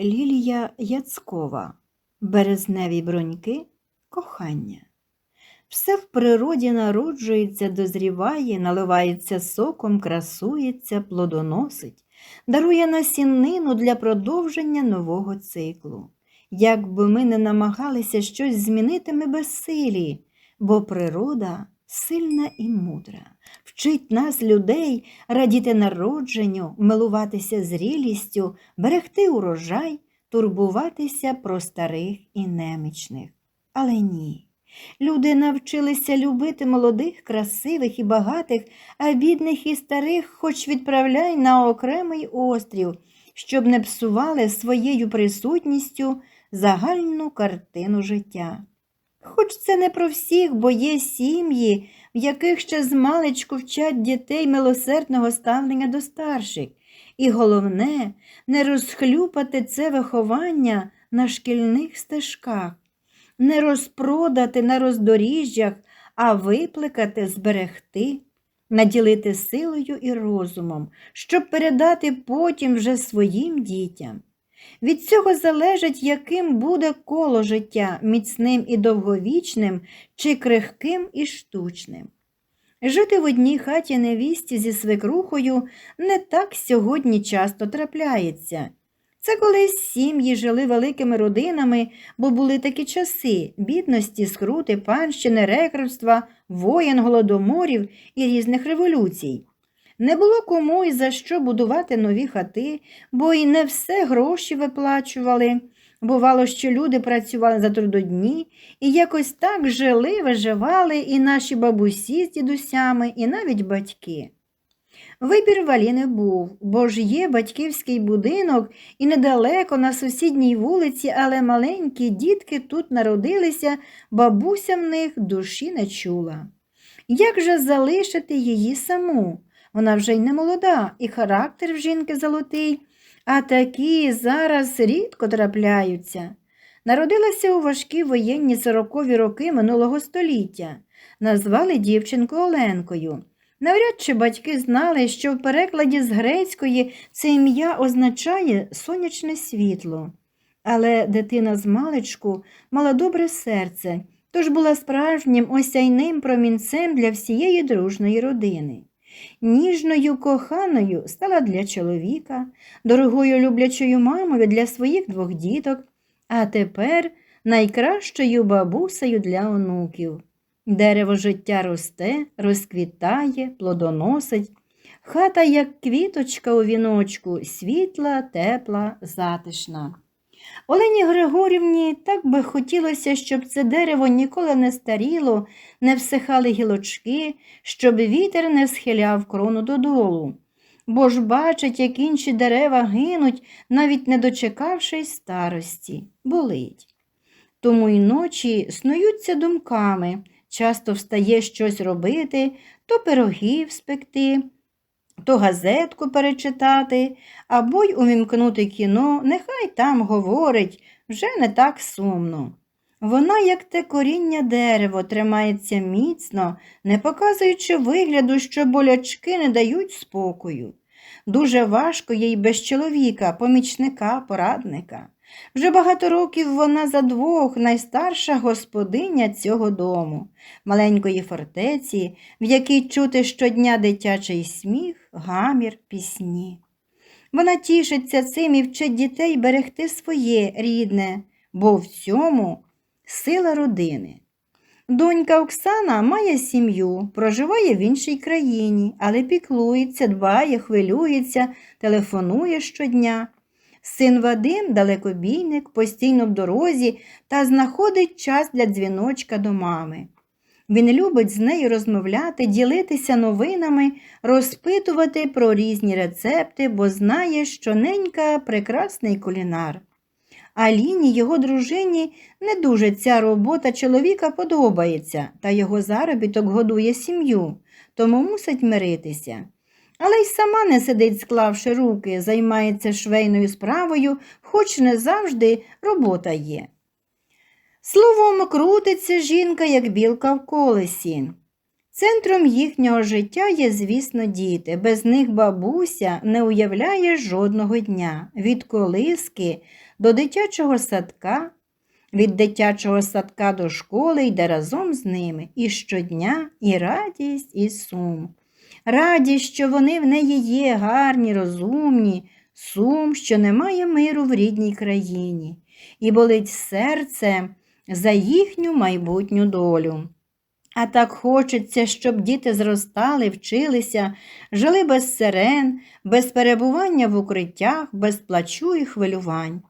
Лілія Яцкова. Березневі броньки кохання. Все в природі народжується, дозріває, наливається соком, красується, плодоносить, дарує насіннину для продовження нового циклу. Як би ми не намагалися щось змінити, ми безсилі, бо природа сильна і мудра, вчить нас, людей, радіти народженню, милуватися зрілістю, берегти урожай, турбуватися про старих і немічних. Але ні. Люди навчилися любити молодих, красивих і багатих, а бідних і старих хоч відправляй на окремий острів, щоб не псували своєю присутністю загальну картину життя. Хоч це не про всіх, бо є сім'ї, в яких ще змалечку вчать дітей милосердного ставлення до старших. І головне, не розхлюпати це виховання на шкільних стежках, не розпродати на роздоріжжях, а випликати, зберегти, наділити силою і розумом, щоб передати потім вже своїм дітям. Від цього залежить, яким буде коло життя міцним і довговічним, чи крихким і штучним. Жити в одній хаті невісті зі свекрухою не так сьогодні часто трапляється. Це колись сім'ї жили великими родинами, бо були такі часи бідності, скрути, панщини, рекрутства, воєн, голодоморів і різних революцій. Не було кому і за що будувати нові хати, бо й не все гроші виплачували. Бувало, що люди працювали за трудодні і якось так жили, виживали і наші бабусі з дідусями, і навіть батьки. Вибір валіни був, бо ж є батьківський будинок і недалеко на сусідній вулиці, але маленькі дітки тут народилися, бабуся в них душі не чула. Як же залишити її саму? Вона вже й не молода, і характер в жінки золотий, а такі зараз рідко трапляються. Народилася у важкі воєнні сорокові роки минулого століття. Назвали дівчинку Оленкою. Навряд чи батьки знали, що в перекладі з грецької це ім'я означає сонячне світло. Але дитина з маличку мала добре серце, тож була справжнім осяйним промінцем для всієї дружної родини. Ніжною коханою стала для чоловіка, дорогою люблячою мамою для своїх двох діток, а тепер найкращою бабусею для онуків. Дерево життя росте, розквітає, плодоносить, хата, як квіточка у віночку, світла, тепла, затишна. Олені Григорівні так би хотілося, щоб це дерево ніколи не старіло, не всихали гілочки, щоб вітер не схиляв крону додолу. Бо ж бачить, як інші дерева гинуть, навіть не дочекавшись старості, болить. Тому й ночі снуються думками, часто встає щось робити, то пирогів спекти, то газетку перечитати, або й увімкнути кіно, нехай там говорить, вже не так сумно. Вона, як те коріння дерево, тримається міцно, не показуючи вигляду, що болячки не дають спокою. Дуже важко їй без чоловіка, помічника, порадника. Вже багато років вона за двох найстарша господиня цього дому, маленької фортеці, в якій чути щодня дитячий сміх, гамір, пісні. Вона тішиться цим і вчить дітей берегти своє рідне, бо в цьому сила родини. Донька Оксана має сім'ю, проживає в іншій країні, але піклується, дбає, хвилюється, телефонує щодня. Син Вадим далекобійник, постійно в дорозі та знаходить час для дзвіночка до мами. Він любить з нею розмовляти, ділитися новинами, розпитувати про різні рецепти, бо знає, що ненька прекрасний кулінар. Аліні, його дружині, не дуже ця робота чоловіка подобається, та його заробіток годує сім'ю, тому мусить миритися. Але й сама не сидить, склавши руки, займається швейною справою, хоч не завжди робота є. Словом, крутиться жінка, як білка в колесі. Центром їхнього життя є, звісно, діти. Без них бабуся не уявляє жодного дня від колиски до дитячого садка, від дитячого садка до школи йде разом з ними і щодня і радість, і сум. Радість, що вони в неї є гарні, розумні, сум, що немає миру в рідній країні, і болить серце за їхню майбутню долю. А так хочеться, щоб діти зростали, вчилися, жили без сирен, без перебування в укриттях, без плачу і хвилювань.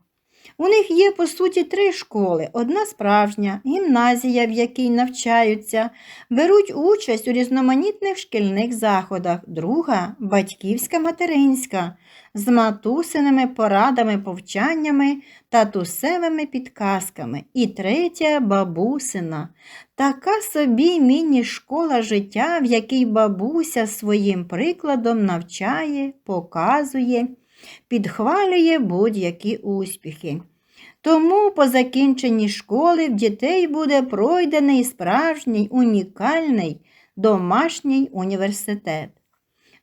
У них є, по суті, три школи: одна справжня, гімназія, в якій навчаються, беруть участь у різноманітних шкільних заходах, друга батьківська материнська, з матусиними порадами, повчаннями, татусевими підказками, і третя бабусина. Така собі міні-школа життя, в якій бабуся своїм прикладом навчає, показує, підхвалює будь-які успіхи. Тому по закінченні школи в дітей буде пройдений справжній унікальний домашній університет.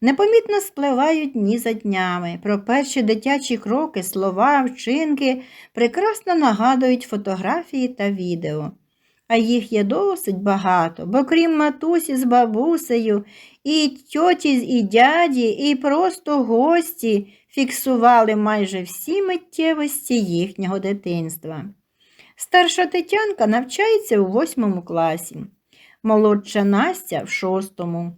Непомітно спливають дні за днями. Про перші дитячі кроки, слова, вчинки прекрасно нагадують фотографії та відео. А їх є досить багато, бо крім матусі з бабусею, і тьоті і дяді, і просто гості фіксували майже всі миттєвості їхнього дитинства. Старша Тетянка навчається у восьмому класі, молодша Настя в шостому.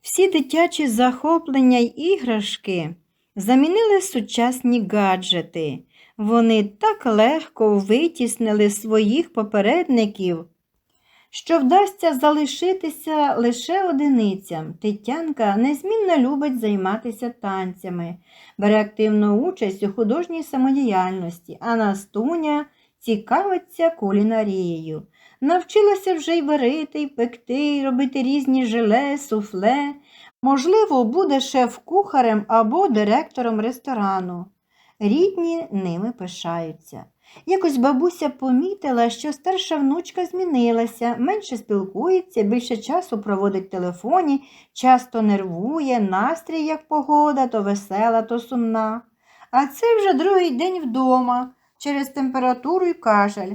Всі дитячі захоплення й іграшки замінили сучасні гаджети. Вони так легко витіснили своїх попередників, що вдасться залишитися лише одиницям. Тетянка незмінно любить займатися танцями, бере активну участь у художній самодіяльності, а Настуня цікавиться кулінарією. Навчилася вже й варити, й пекти, й робити різні желе, суфле. Можливо, буде шеф-кухарем або директором ресторану. Рідні ними пишаються. Якось бабуся помітила, що старша внучка змінилася, менше спілкується, більше часу проводить в телефоні, часто нервує, настрій, як погода, то весела, то сумна. А це вже другий день вдома, через температуру й кашель.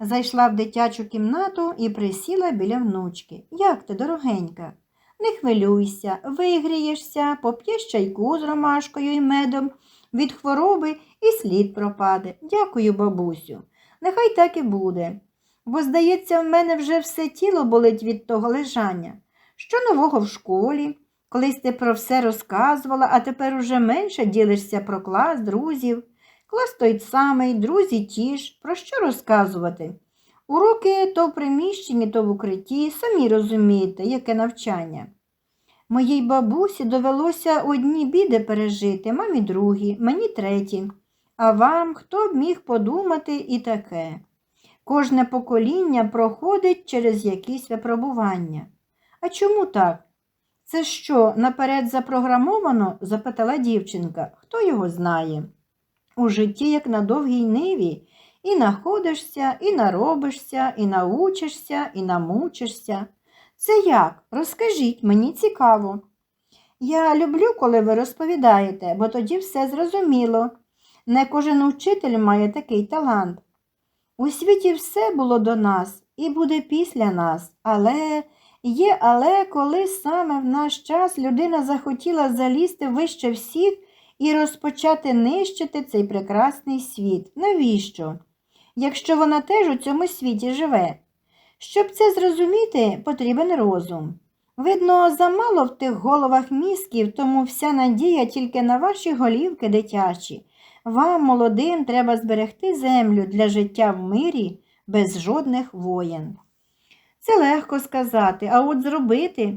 Зайшла в дитячу кімнату і присіла біля внучки. Як ти, дорогенька? Не хвилюйся, вигрієшся, поп'єш чайку з ромашкою і медом, від хвороби і слід пропаде. Дякую, бабусю. Нехай так і буде. Бо, здається, в мене вже все тіло болить від того лежання. Що нового в школі? Колись ти про все розказувала, а тепер уже менше ділишся про клас, друзів. Клас той самий, друзі ті ж. Про що розказувати? Уроки то в приміщенні, то в укритті, самі розумієте, яке навчання. Моїй бабусі довелося одні біди пережити, мамі другі, мені треті. А вам хто б міг подумати і таке? Кожне покоління проходить через якісь випробування. А чому так? Це що, наперед запрограмовано? запитала дівчинка. Хто його знає? У житті, як на довгій ниві, і находишся, і наробишся, і научишся, і намучишся. Це як? Розкажіть, мені цікаво. Я люблю, коли ви розповідаєте, бо тоді все зрозуміло. Не кожен учитель має такий талант. У світі все було до нас і буде після нас, але є, але коли саме в наш час людина захотіла залізти вище всіх і розпочати нищити цей прекрасний світ. Навіщо? Якщо вона теж у цьому світі живе. Щоб це зрозуміти, потрібен розум. Видно, замало в тих головах мізків, тому вся надія тільки на ваші голівки дитячі. Вам, молодим, треба зберегти землю для життя в мирі без жодних воєн. Це легко сказати, а от зробити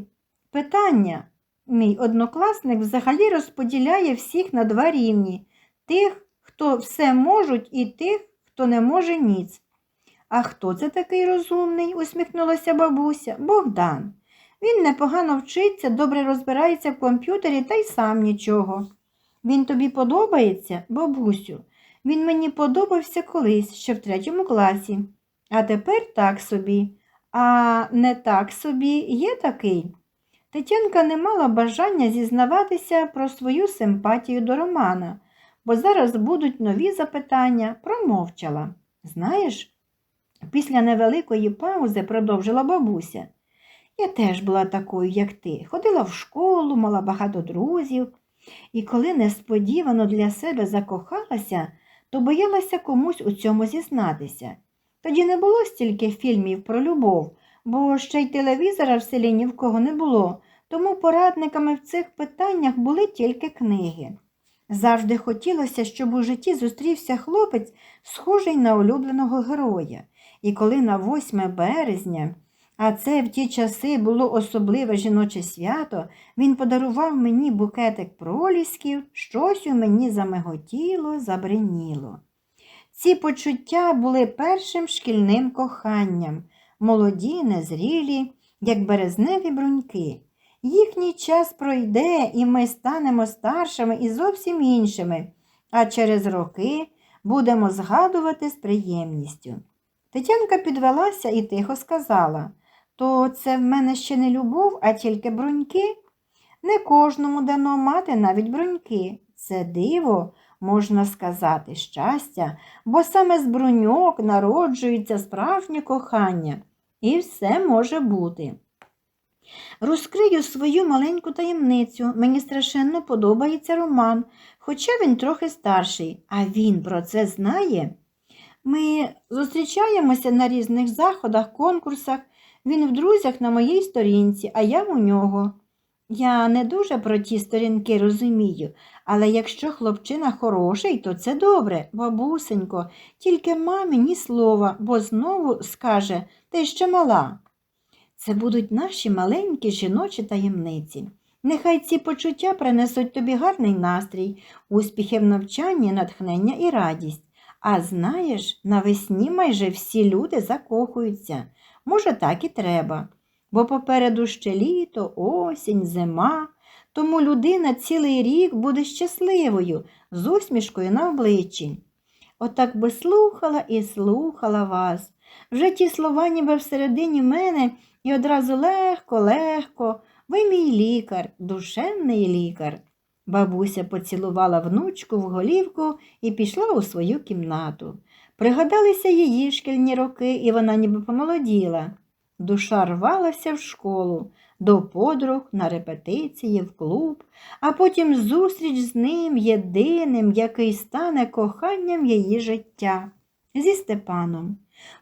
питання. Мій однокласник взагалі розподіляє всіх на два рівні тих, хто все можуть, і тих, хто не може ніц. А хто це такий розумний? усміхнулася бабуся. Богдан. Він непогано вчиться, добре розбирається в комп'ютері та й сам нічого. Він тобі подобається, бабусю? Він мені подобався колись, ще в третьому класі. А тепер так собі. А не так собі є такий. Тетянка не мала бажання зізнаватися про свою симпатію до Романа, бо зараз будуть нові запитання, промовчала. Знаєш, після невеликої паузи продовжила бабуся. Я теж була такою, як ти. Ходила в школу, мала багато друзів, і коли несподівано для себе закохалася, то боялася комусь у цьому зізнатися. Тоді не було стільки фільмів про любов, бо ще й телевізора в селі ні в кого не було, тому порадниками в цих питаннях були тільки книги. Завжди хотілося, щоб у житті зустрівся хлопець, схожий на улюбленого героя. І коли на 8 березня, а це в ті часи було особливе жіноче свято, він подарував мені букетик пролісків, щось у мені замиготіло, забриніло. Ці почуття були першим шкільним коханням, молоді, незрілі, як березневі бруньки. Їхній час пройде, і ми станемо старшими і зовсім іншими, а через роки будемо згадувати з приємністю. Тетянка підвелася і тихо сказала то це в мене ще не любов, а тільки бруньки. Не кожному дано мати навіть бруньки. Це диво, можна сказати, щастя, бо саме з бруньок народжується справжнє кохання, і все може бути. Розкрию свою маленьку таємницю. Мені страшенно подобається Роман, хоча він трохи старший, а він про це знає. Ми зустрічаємося на різних заходах, конкурсах. Він в друзях на моїй сторінці, а я у нього. Я не дуже про ті сторінки розумію, але якщо хлопчина хороший, то це добре, бабусенько, тільки мамі ні слова, бо знову скаже ти ще мала. Це будуть наші маленькі жіночі таємниці. Нехай ці почуття принесуть тобі гарний настрій, успіхи в навчанні, натхнення і радість. А знаєш, навесні майже всі люди закохуються. Може, так і треба, бо попереду ще літо, осінь, зима, тому людина цілий рік буде щасливою, з усмішкою на обличчі. Отак би слухала і слухала вас. Вже ті слова ніби всередині мене і одразу легко, легко. Ви мій лікар, душевний лікар. Бабуся поцілувала внучку в голівку і пішла у свою кімнату. Пригадалися її шкільні роки, і вона ніби помолоділа. Душа рвалася в школу, до подруг, на репетиції, в клуб, а потім зустріч з ним єдиним, який стане коханням її життя. Зі Степаном.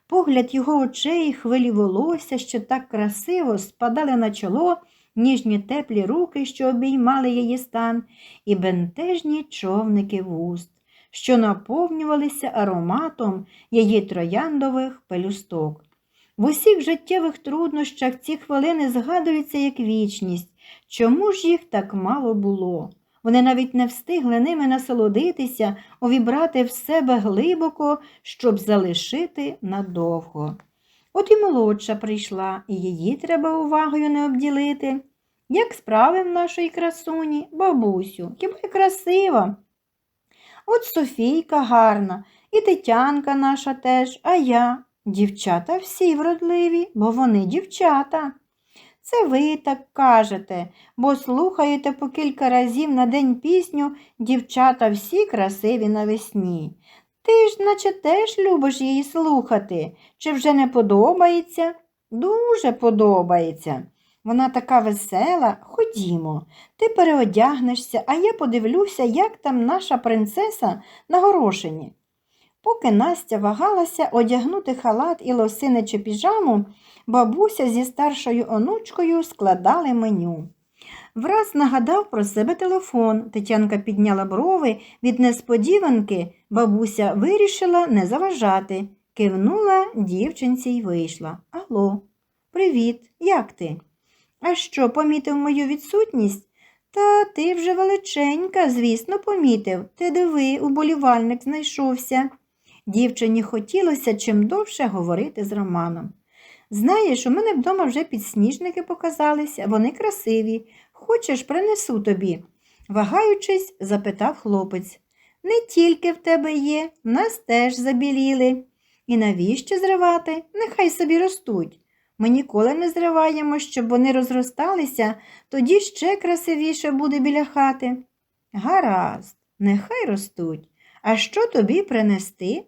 Погляд його очей, хвилі волосся, що так красиво спадали на чоло, ніжні теплі руки, що обіймали її стан, і бентежні човники вуст що наповнювалися ароматом її трояндових пелюсток. В усіх життєвих труднощах ці хвилини згадуються як вічність. Чому ж їх так мало було? Вони навіть не встигли ними насолодитися, увібрати в себе глибоко, щоб залишити надовго. От і молодша прийшла, і її треба увагою не обділити. Як справи в нашій красуні, бабусю, хіба й красива? От Софійка гарна, і Тетянка наша теж, а я. Дівчата всі вродливі, бо вони дівчата. Це ви так кажете, бо слухаєте по кілька разів на день пісню дівчата всі красиві навесні. Ти ж, наче теж любиш її слухати. Чи вже не подобається? Дуже подобається. Вона така весела, ходімо, ти переодягнешся, а я подивлюся, як там наша принцеса на горошині. Поки Настя вагалася одягнути халат і лосиничу піжаму, бабуся зі старшою онучкою складали меню. Враз нагадав про себе телефон. Тетянка підняла брови від несподіванки, бабуся вирішила не заважати. Кивнула дівчинці й вийшла. Алло, привіт, як ти? А що, помітив мою відсутність? Та ти вже величенька, звісно, помітив. Ти диви, уболівальник знайшовся. Дівчині хотілося чим довше говорити з Романом. Знаєш, у мене вдома вже підсніжники показалися, вони красиві. Хочеш, принесу тобі? Вагаючись, запитав хлопець. Не тільки в тебе є, в нас теж забіліли. І навіщо зривати? Нехай собі ростуть. Ми ніколи не зриваємо, щоб вони розросталися, тоді ще красивіше буде біля хати. Гаразд, нехай ростуть. А що тобі принести?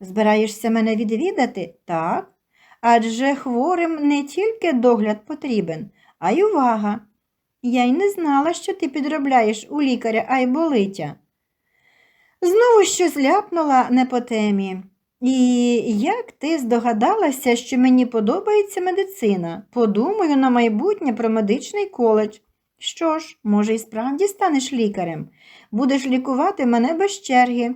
Збираєшся мене відвідати? Так. Адже хворим не тільки догляд потрібен, а й увага. Я й не знала, що ти підробляєш у лікаря Айболитя. Знову щось ляпнула не по темі. І як ти здогадалася, що мені подобається медицина? Подумаю на майбутнє про медичний коледж. Що ж, може, і справді станеш лікарем, будеш лікувати мене без черги.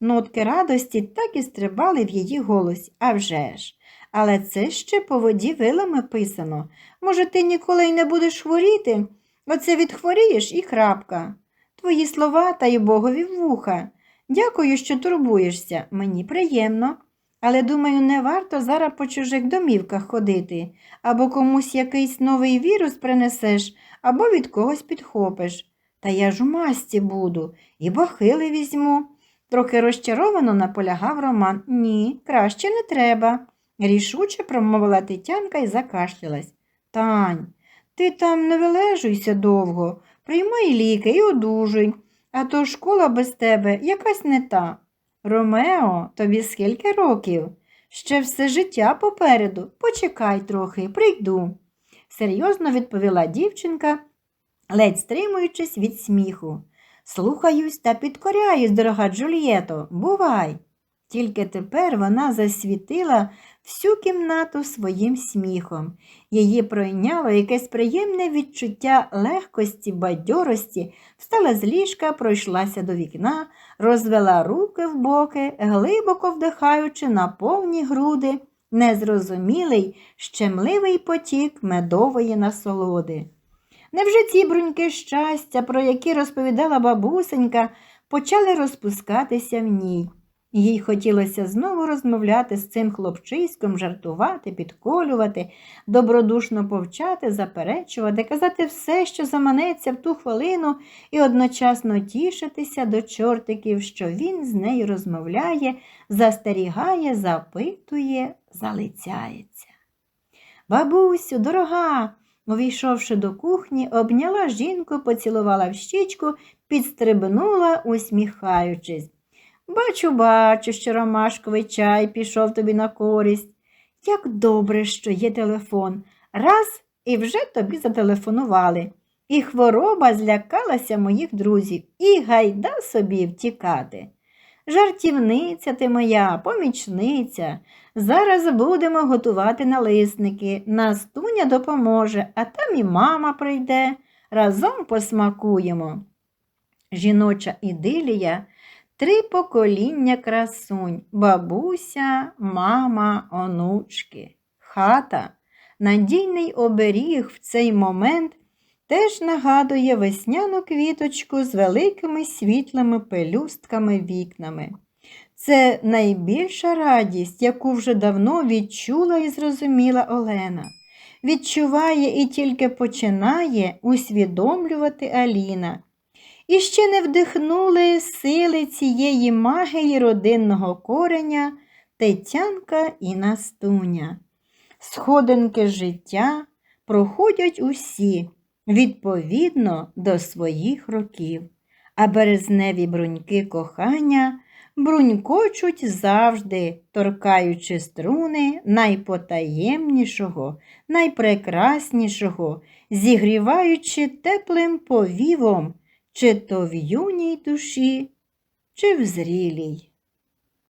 Нотки радості так і стрибали в її голосі, а вже ж. Але це ще по воді вилами писано. Може, ти ніколи й не будеш хворіти? Оце відхворієш і крапка. Твої слова та й богові вуха. Дякую, що турбуєшся. Мені приємно. Але, думаю, не варто зараз по чужих домівках ходити, або комусь якийсь новий вірус принесеш, або від когось підхопиш. Та я ж у масці буду, і бахили візьму. Трохи розчаровано наполягав Роман. Ні, краще не треба. Рішуче промовила Тетянка і закашлялась. Тань, ти там не вилежуйся довго, приймай ліки і одужуй, а то школа без тебе якась не та. Ромео, тобі скільки років? Ще все життя попереду. Почекай трохи, прийду, серйозно відповіла дівчинка, ледь стримуючись від сміху. Слухаюсь та підкоряюсь, дорога Джульєто, бувай. Тільки тепер вона засвітила всю кімнату своїм сміхом. Її пройняло якесь приємне відчуття легкості, бадьорості, встала з ліжка, пройшлася до вікна, розвела руки в боки, глибоко вдихаючи на повні груди, незрозумілий, щемливий потік медової насолоди. Невже ці бруньки щастя, про які розповідала бабусенька, почали розпускатися в ній? Їй хотілося знову розмовляти з цим хлопчиськом, жартувати, підколювати, добродушно повчати, заперечувати, казати все, що заманеться в ту хвилину, і одночасно тішитися до чортиків, що він з нею розмовляє, застерігає, запитує, залицяється. Бабусю, дорога, увійшовши до кухні, обняла жінку, поцілувала в щічку, підстрибнула, усміхаючись. Бачу, бачу, що ромашковий чай пішов тобі на користь. Як добре, що є телефон. Раз і вже тобі зателефонували. І хвороба злякалася моїх друзів, і гайда собі втікати. Жартівниця ти моя, помічниця. Зараз будемо готувати налисники. Настуня допоможе, а там і мама прийде. Разом посмакуємо. Жіноча ідилія Три покоління красунь бабуся, мама, онучки. Хата, надійний оберіг в цей момент теж нагадує весняну квіточку з великими світлими пелюстками вікнами. Це найбільша радість, яку вже давно відчула і зрозуміла Олена. Відчуває і тільки починає усвідомлювати Аліна і ще не вдихнули сили цієї магії родинного кореня Тетянка і Настуня. Сходинки життя проходять усі відповідно до своїх років, а березневі бруньки кохання брунькочуть завжди, торкаючи струни найпотаємнішого, найпрекраснішого, зігріваючи теплим повівом чи то в юній душі, чи в зрілій.